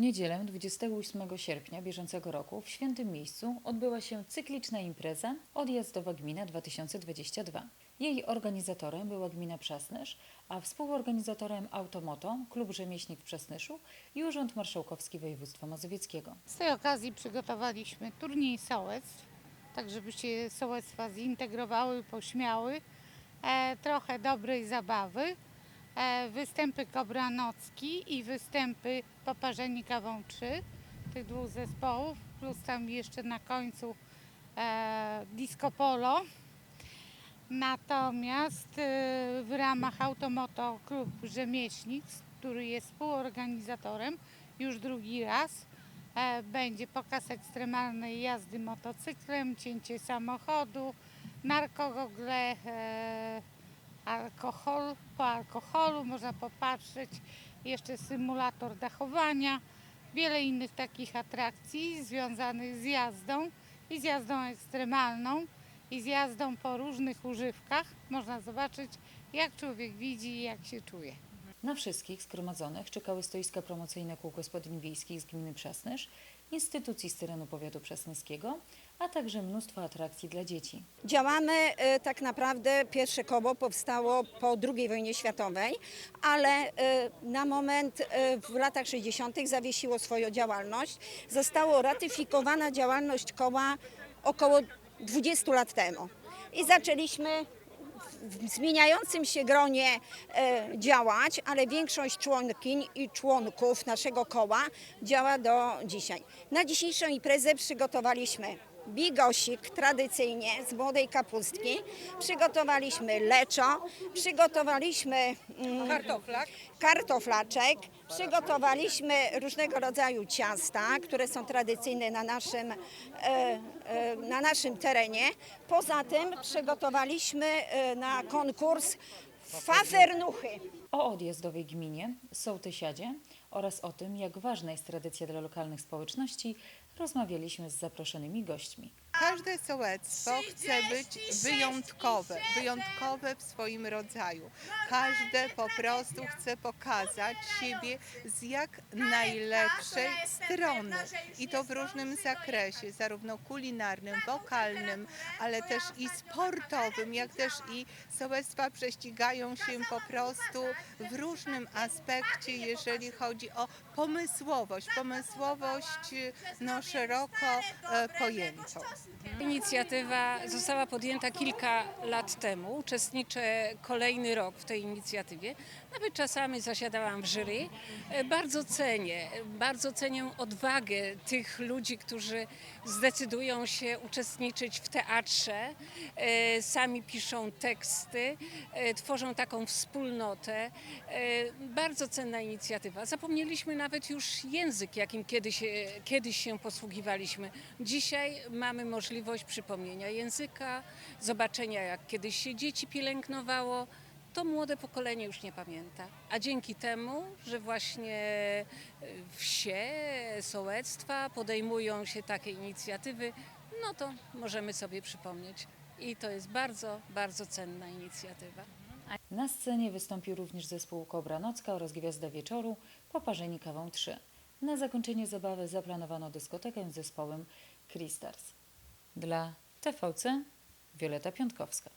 niedzielę 28 sierpnia bieżącego roku w świętym miejscu odbyła się cykliczna impreza Odjazdowa Gmina 2022. Jej organizatorem była gmina Przasnysz, a współorganizatorem Automoto, Klub Rzemieślnik w Przasnyszu i Urząd Marszałkowski Województwa Mazowieckiego. Z tej okazji przygotowaliśmy turniej sołectw, tak żeby się sołectwa zintegrowały, pośmiały, e, trochę dobrej zabawy, występy Kobranocki i występy Poparzeni Kawą 3, tych dwóch zespołów, plus tam jeszcze na końcu e, disco polo. Natomiast e, w ramach Automoto Klub Rzemieślnik, który jest współorganizatorem już drugi raz, e, będzie pokaz ekstremalnej jazdy motocyklem, cięcie samochodu, narkogogle, e, alkohol, po alkoholu można popatrzeć, jeszcze symulator dachowania, wiele innych takich atrakcji związanych z jazdą i z jazdą ekstremalną i z jazdą po różnych używkach. Można zobaczyć, jak człowiek widzi i jak się czuje. Na wszystkich zgromadzonych czekały stoiska promocyjne kół gospodyń wiejskich z gminy Przasnysz, instytucji z terenu powiatu przasnyskiego, a także mnóstwo atrakcji dla dzieci. Działamy e, tak naprawdę, pierwsze koło powstało po II wojnie światowej, ale e, na moment e, w latach 60. zawiesiło swoją działalność. Została ratyfikowana działalność koła około 20 lat temu. I zaczęliśmy w zmieniającym się gronie e, działać, ale większość członkiń i członków naszego koła działa do dzisiaj. Na dzisiejszą imprezę przygotowaliśmy bigosik tradycyjnie z młodej kapustki, przygotowaliśmy leczo, przygotowaliśmy mm, Kartoflak. kartoflaczek, przygotowaliśmy różnego rodzaju ciasta, które są tradycyjne na naszym, e, e, na naszym terenie. Poza tym przygotowaliśmy e, na konkurs fafernuchy. O odjazdowej gminie, sołtysiadzie oraz o tym, jak ważna jest tradycja dla lokalnych społeczności, rozmawialiśmy z zaproszonymi gośćmi. Każde sołectwo chce być wyjątkowe, wyjątkowe w swoim rodzaju. Każde po prostu chce pokazać siebie z jak najlepszej strony. i to w różnym zakresie, zarówno kulinarnym, wokalnym, ale też i sportowym, jak też i sołectwa prześcigają się po prostu w różnym aspekcie, jeżeli chodzi o pomysłowość, pomysłowość no, szeroko e, pojętą. Inicjatywa została podjęta kilka lat temu. Uczestniczę kolejny rok w tej inicjatywie. Nawet czasami zasiadałam w jury. Bardzo cenię, bardzo cenię odwagę tych ludzi, którzy zdecydują się uczestniczyć w teatrze. E, Sami piszą teksty, e, tworzą taką wspólnotę. E, Bardzo cenna inicjatywa. Zapomnieliśmy nawet już język, jakim kiedyś, kiedyś się posługiwaliśmy. Dzisiaj mamy możliwość przypomnienia języka, zobaczenia jak kiedyś się dzieci pielęgnowało. To młode pokolenie już nie pamięta. A dzięki temu, że właśnie e, wsie, sołectwa podejmują się takie inicjatywy, no to możemy sobie przypomnieć. I to jest bardzo, bardzo cenna inicjatywa. Na scenie wystąpił również zespół Kobra Nocka oraz Gwiazda Wieczoru Poparzeni Kawą 3. Na zakończenie zabawy zaplanowano dyskotekę z zespołem Kristars. Dla TVC Wioleta Piątkowska.